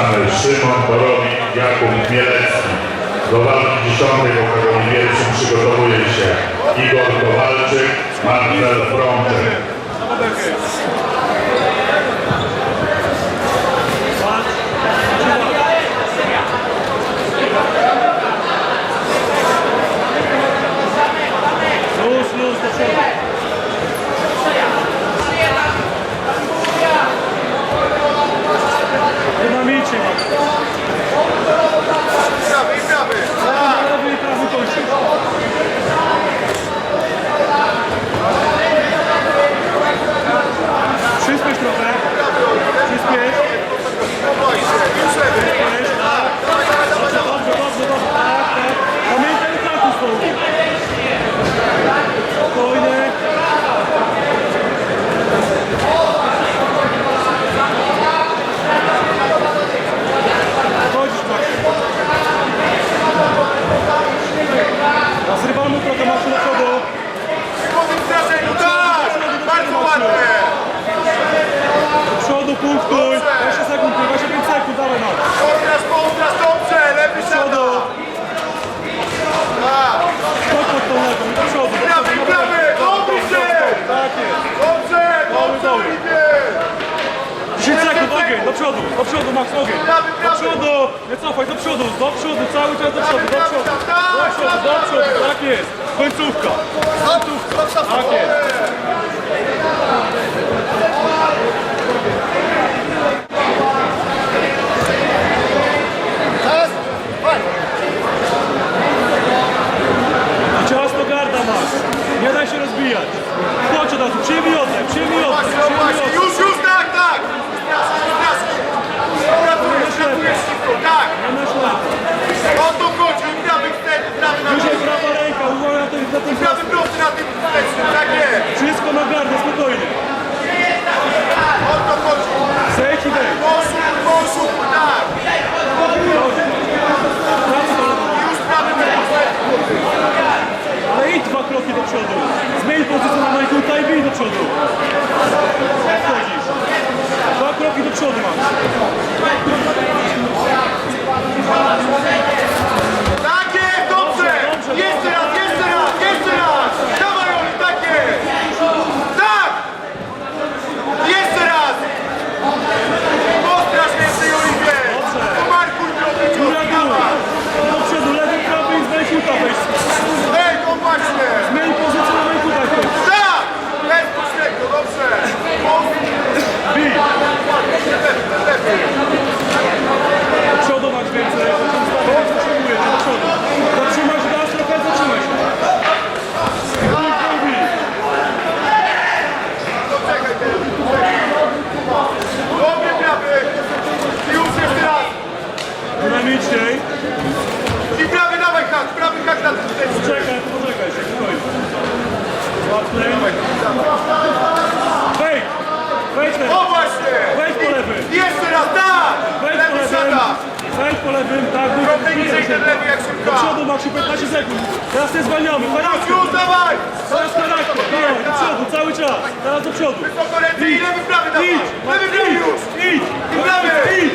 Samuel Szymon, Borowik, Jakub Mielecki. Do walki dziesiątej po kategorii pierwszym przygotowuje się Igor Kowalczyk, Marcel Frączek. przodu, Max, ogień. Do przodu, nie cofaj, do przodu, do przodu, cały czas do przodu, do przodu. Do przodu, do przodu, tak jest. Końcówka. Końcówka, tak 충주 Wejdź po lewym, tak, jak szybko. Do przodu, Maksiu, 15 sekund. Teraz nie zwalniamy. Teraz już, dawaj! Teraz dawaj, no, do przodu, cały czas. Teraz do przodu. Wysoko Idź. Idź.